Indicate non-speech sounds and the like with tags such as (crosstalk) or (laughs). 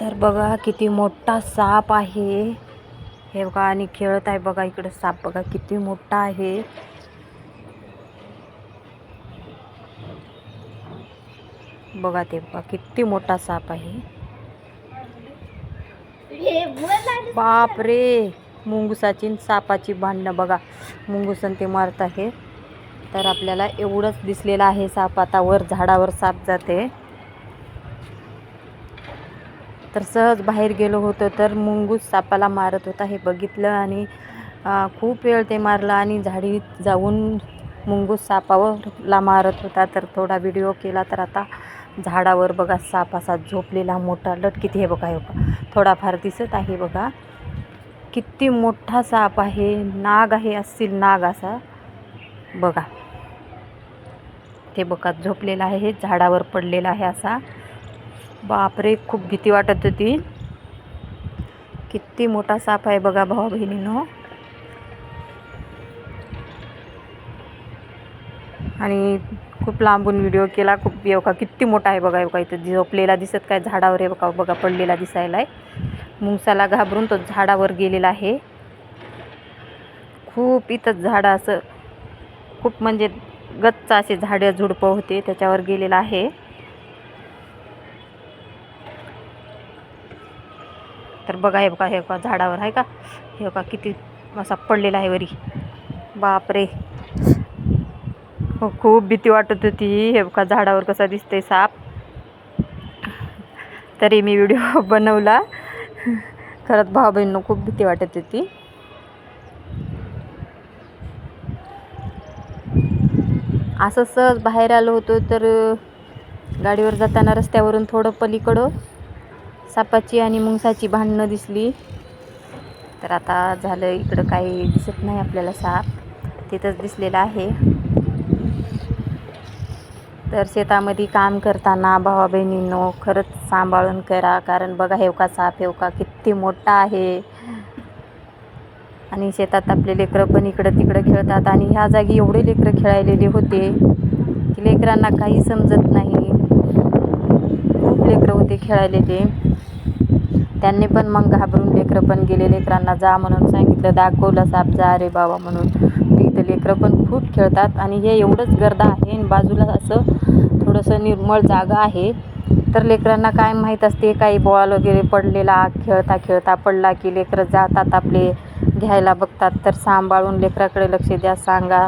तर बघा किती मोठा साप आहे. हे बघा आणि खेळत आहे बघा इकडे साप. बघा किती मोठा आहे. बघा ते बघा किती मोठा साप आहे. बाप रे मुंगसाची सापाची भांडणं बघा. मुंगुसन ते मारत आहे. तर आपल्याला एवढंच दिसलेलं आहे साप. आता वर झाडावर साप जाते. तर सहज बाहेर गेलो होतो तर मुंगूस सापाला मारत होता हे बघितलं आणि खूप वेळ ते मारलं आणि झाडीत जाऊन मुंगूस सापावरला मारत होता. तर थोडा व्हिडिओ केला तर आता झाडावर बघा साप असा झोपलेला मोठा लटकीत. हे बघा हे बघा. थोडाफार दिसत आहे बघा. किती मोठा साप आहे नाग आहे असतील नाग असा. बघा. ते बघा झोपलेला आहे झाडावर पडलेला आहे असा. बापरे खूप भीती वाटत होती. किती मोठा साप आहे बघा भावा बहिणीनो. आणि खूप लांबून व्हिडिओ केला खूप येऊ का किती मोठा आहे बघा हे इथं झोपलेला दिसत काय झाडावर आहे बघा बघा पडलेला दिसायला आहे. मुंगसाला घाबरून तो झाडावर गेलेला आहे. खूप इथं झाडं असं खूप म्हणजे गच्च असे झाडं झुडपं होते त्याच्यावर गेलेला आहे. तर बघा हे बघा हे बघा झाडावर आहे का? हे बघा किती असा पडलेला आहे वरी. बापरे. हो खूप भीती वाटत होती. हे बघा झाडावर कसा दिसतंय साप. तरी मी व्हिडिओ (laughs) बनवला. खरंच भाऊ बहिणीनं खूप भीती वाटत होती. असं सहज बाहेर आलो होतो तर गाडीवर जाताना रस्त्यावरून थोडं पलीकडं सापाची आणि मुंगसाची भांडणं दिसली. तर आता झालं इकडं काही दिसत नाही आपल्याला साप. तिथंच दिसलेला आहे. तर शेतामध्ये काम करताना भावा बहिणींनो खरंच सांभाळून करा. कारण बघा हेवका साप हेवका किती मोठा आहे. आणि शेतात आपले लेकरं पण इकडं तिकडं खेळतात. आणि ह्या जागी एवढे लेकरं खेळायलेले होते की लेकरांना काही समजत नाही. खूप लेकरं होते खेळायलेले. त्यांनी पण मग घाबरून लेकरं पण गेले. लेकरांना जा म्हणून सांगितलं. दाखवलं साप जा रे बाबा म्हणून. इथं लेकरं पण खूप खेळतात आणि हे एवढंच गर्दा आहे आणि बाजूला असं थोडंसं निर्मळ जागा आहे. तर लेकरांना काय माहीत असते काही बॉल वगैरे पडलेला खेळता खेळता पडला की लेकरं जातात आपले घ्यायला बघतात. तर सांभाळून लेकराकडे लक्ष द्या सांगा.